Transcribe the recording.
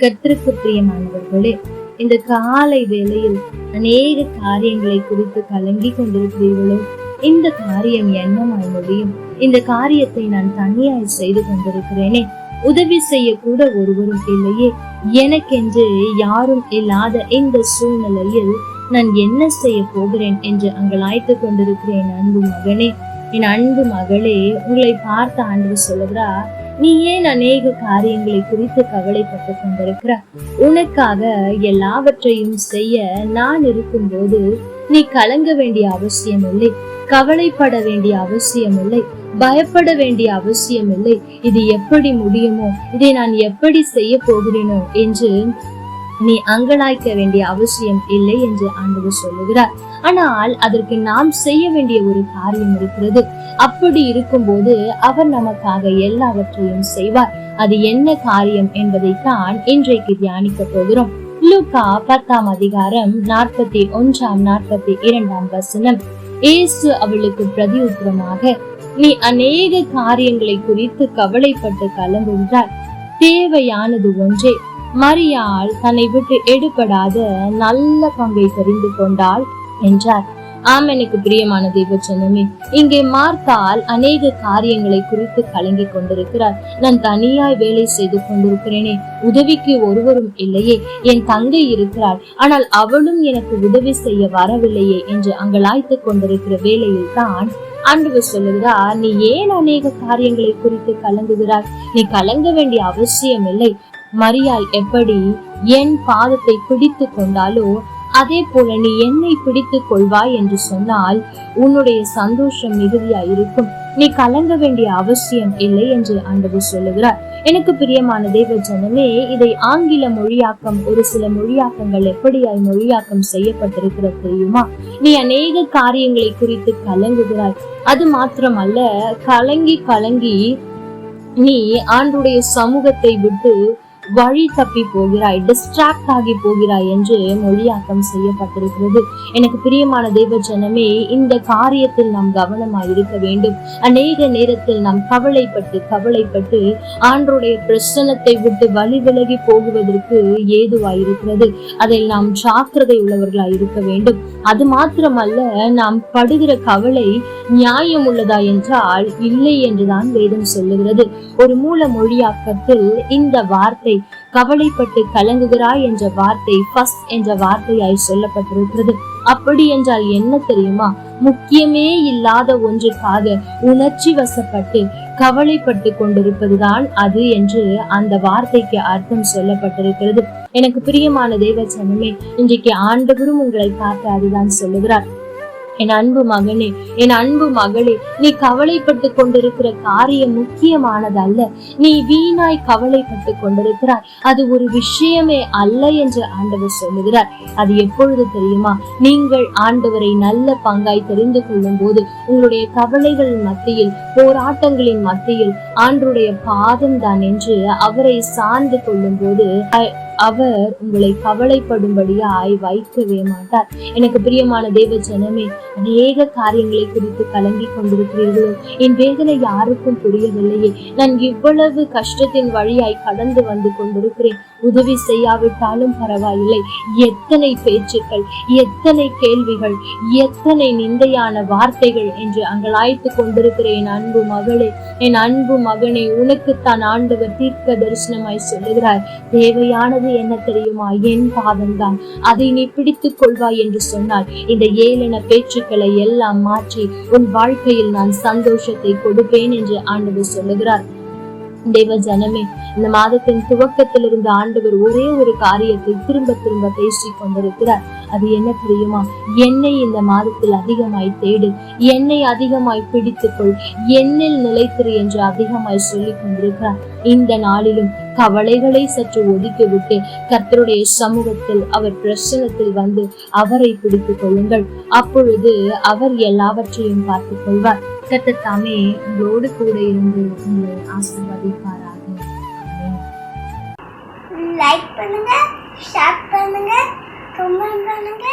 கர்த்தருக்கு பிரியமானவர்களே இந்த காலை வேளையில் அநேக காரியங்களை குறித்து கலங்கி கொண்டிருக்கிறீர்களோ? இந்த காரியம் என்னமாய் முடியும்? இந்த காரியத்தை நான் தனியாய் செய்து கொண்டிருக்கிறேனே உதவி செய்ய கூட ஒருவரும் இல்லையே. எனக்கென்று யாரும் இல்லாத இந்த சூழ்நிலையில் நான் என்ன செய்ய போகிறேன் என்று அங்கலாய்த்து கொண்டிருக்கிறேன் அன்பு மகனே. என் அன்பு மகளே உங்களை பார்த்த ஆண்டு சொல்லுகிறார் நீ ஏன் அநேக காரியங்களை குறித்து கவலைப்பட்டு கொண்டிருக்கிறாய். உனக்காக எல்லாவற்றையும் செய்ய நான் இருக்கும்போது நீ கலங்க வேண்டிய அவசியம் இல்லை. கவலைப்பட வேண்டிய அவசியம் இல்லை. பயப்பட வேண்டிய அவசியம் இல்லை. இது எப்படி முடியுமோ இதை நான் எப்படி செய்ய போகிறேனோ என்று நீ அங்கலாய்க்க வேண்டிய அவசியம் இல்லை என்று ஆண்டவர் சொல்லுகிறார். ஆனால் அதற்கு நாம் செய்ய வேண்டிய ஒரு காரியம் இருக்கிறது. அப்படி இருக்கும்போது அவர் நமக்காக எல்லாவற்றையும் செய்வார். அது என்ன காரியம் என்பதைத்தான் இன்றைக்கு தியானிக்க போகிறோம். லூகா பத்தாம் அதிகாரம் நாற்பத்தி ஒன்றாம் நாற்பத்தி இரண்டாம் வசனம். இயேசு அவளுக்கு பிரதியுத்தரமாக நீ அநேக காரியங்களை குறித்து கவலைப்பட்டு கலங்குகிறாய். தேவையானது ஒன்றே. மரியாள் தன்னை விட்டு எடுபடாத நல்ல பங்கை தெரிந்து கொண்டாள் என்றார். ஆம் எனக்கு பிரியமான தெய்வச்சந்தமே இங்கே மார்த்தால் அநேக காரியங்களை குறித்து கலங்கி கொண்டிருக்கிறார். நான் தனியாய் வேலை செய்து கொண்டிருக்கிறேனே உதவிக்கு ஒருவரும் இல்லையே என் தங்கை இருக்கிறாள். ஆனால் அவளும் எனக்கு உதவி செய்ய வரவில்லையே என்று அங்கலாய்த்து கொண்டிருக்கிற வேலையில் தான் ஆண்டவர் சொல்லுகிறார் நீ ஏன் அநேக காரியங்களை குறித்து கலங்குகிறாய்? நீ கலங்க வேண்டிய அவசியம் இல்லை மரியாள் எப்படி என் பாதத்தை பிடித்து கொண்டாலோ அதே போல நீ என்னை பிடித்துக் கொள்வாய் என்று சொன்னால் உன்னுடைய சந்தோஷம் மிகுதியா இருக்கும். நீ கலங்க வேண்டிய அவசியம் இல்லை என்று ஆண்டவர் சொல்லுகிறார். எனக்கு பிரியமான தெய்வ ஜனமே இதை ஆங்கில மொழியாக்கம் ஒரு சில மொழியாக்கங்கள் எப்படியாய் மொழியாக்கம் செய்யப்பட்டிருக்கிறது தெரியுமா? நீ அநேக காரியங்களை குறித்து கலங்குகிறாய். அது மாத்திரமல்ல கலங்கி கலங்கி நீ ஆண்டுடைய சமூகத்தை விட்டு வழி தப்பி போகிறாய் டிஸ்ட்ராக்ட் ஆகி போகிறாய் என்று மொழியாக்கம் செய்யப்பட்டிருக்கிறது. எனக்கு பிரியமான தெய்வ ஜனமே இந்த காரியத்தில் நாம் கவனமாய் இருக்க வேண்டும். அநேக நேரத்தில் நாம் கவலைப்பட்டு கவலைப்பட்டு ஆண்டருடைய பிரசனத்தை விட்டு வழி விலகி போகுவதற்கு ஏதுவாய் இருக்கிறது. அதில் நாம் ஜாக்கிரதை உள்ளவர்களாய் இருக்க வேண்டும். அது மாத்திரமல்ல நாம் படுகிற கவலை நியாயம் உள்ளதா என்றால் இல்லை என்றுதான் வேதம் சொல்லுகிறது. ஒரு மூல மொழியாக்கத்தில் இந்த வார்த்தை கவலைப்பட்டு கலங்குகிறாய் என்ற வார்த்தை ஃபஸ்ட் என்ற வார்த்தையாய் சொல்லப்பட்டிருக்கிறது. அப்படி என்றால் என்ன தெரியுமா? முக்கியமே இல்லாத ஒன்றுக்காக உணர்ச்சி வசப்பட்டு கவலைப்பட்டு கொண்டிருப்பதுதான் அது என்று அந்த வார்த்தைக்கு அர்த்தம் சொல்லப்பட்டிருக்கிறது. எனக்கு பிரியமான தேவ சனமே இன்றைக்கு ஆண்டவரும் உங்களை பார்த்து அதுதான் சொல்லுகிறார். என் அன்பு மகனே என் அன்பு மகளே நீ கவலைப்பட்டு கொண்டிருக்கிற காரியம் முக்கியமானதல்ல. நீ வீணாய் கவலைப்பட்டு கொண்டிருக்கிறாய். அது ஒரு விஷயமே அல்ல என்று ஆண்டவர் சொல்லுகிறார். அது எப்பொழுது தெரியுமா? நீங்கள் ஆண்டவரை நல்ல பங்காய் தெரிந்து கொள்ளும் போது உங்களுடைய கவலைகளின் மத்தியில் போராட்டங்களின் மத்தியில் ஆண்டுடைய பாதம் தான் என்று அவரை சார்ந்து கொள்ளும் போது அவர் உங்களை கவலைப்படும்படியாய் வைக்கவே மாட்டார். எனக்கு பிரியமான தேவ ஜனமே அநேக காரியங்களை குறித்து கலங்கி கொண்டிருக்கிறீர்களோ? என் வேதனை யாருக்கும் புரியவில்லையே. நான் இவ்வளவு கஷ்டத்தின் வழியாய் கடந்து வந்து கொண்டிருக்கிறேன். உதவி செய்யாவிட்டாலும் பரவாயில்லை. எத்தனை பேச்சுக்கள் எத்தனை கேள்விகள் எத்தனை நிந்தையான வார்த்தைகள் என்று அங்கலாய்த்து கொண்டிருக்கிறேன் அன்பு மகளே. என் அன்பு மகனே உனக்குத்தான் ஆண்டவர் தீர்க்க தரிசனமாய் சொல்லுகிறார். தேவையானது என்ன தெரியுமா? என் பாதம்தான் அதை நீ பிடித்துக் கொள்வாய் என்று சொன்னால் இந்த ஏளன பேச்சுக்களை எல்லாம் மாற்றி உன் வாழ்க்கையில் நான் சந்தோஷத்தை கொடுப்பேன் என்று ஆண்டவர் சொல்லுகிறார். தேவ ஜனமே இந்த மாதத்தின் துவக்கத்திலிருந்து ஆண்டவர் ஒரே ஒரு காரியத்தை திரும்ப திரும்ப பேசிக் கொண்டிருக்கிறார். அது என்ன தெரியுமா? என்னை இந்த மாதத்தில் அதிகமாய் தேடு. என்னை அதிகமாய் பிடித்துக்கொள். என்னில் நிலைத்திரு என்று அதிகமாய் சொல்லிக் கொண்டிருக்கிறார். இந்த நாளிலும் கவலைகளை சற்று ஒதுக்கிவிட்டு கர்த்தருடைய சமூகத்தில் அவர் பிரசனத்தில் வந்து அவரை பிடித்துக் கொள்ளுங்கள். அப்பொழுது அவர் எல்லாவற்றையும் பார்த்துக் கொள்வார். கர்த்தர் தாமே உங்களோடு கூட இருந்து உங்களை ஆசீர்வதிப்பாராக. லைக் பண்ணுங்க ஷேர் பண்ணுங்க. கமெண்ட் பண்ணுங்க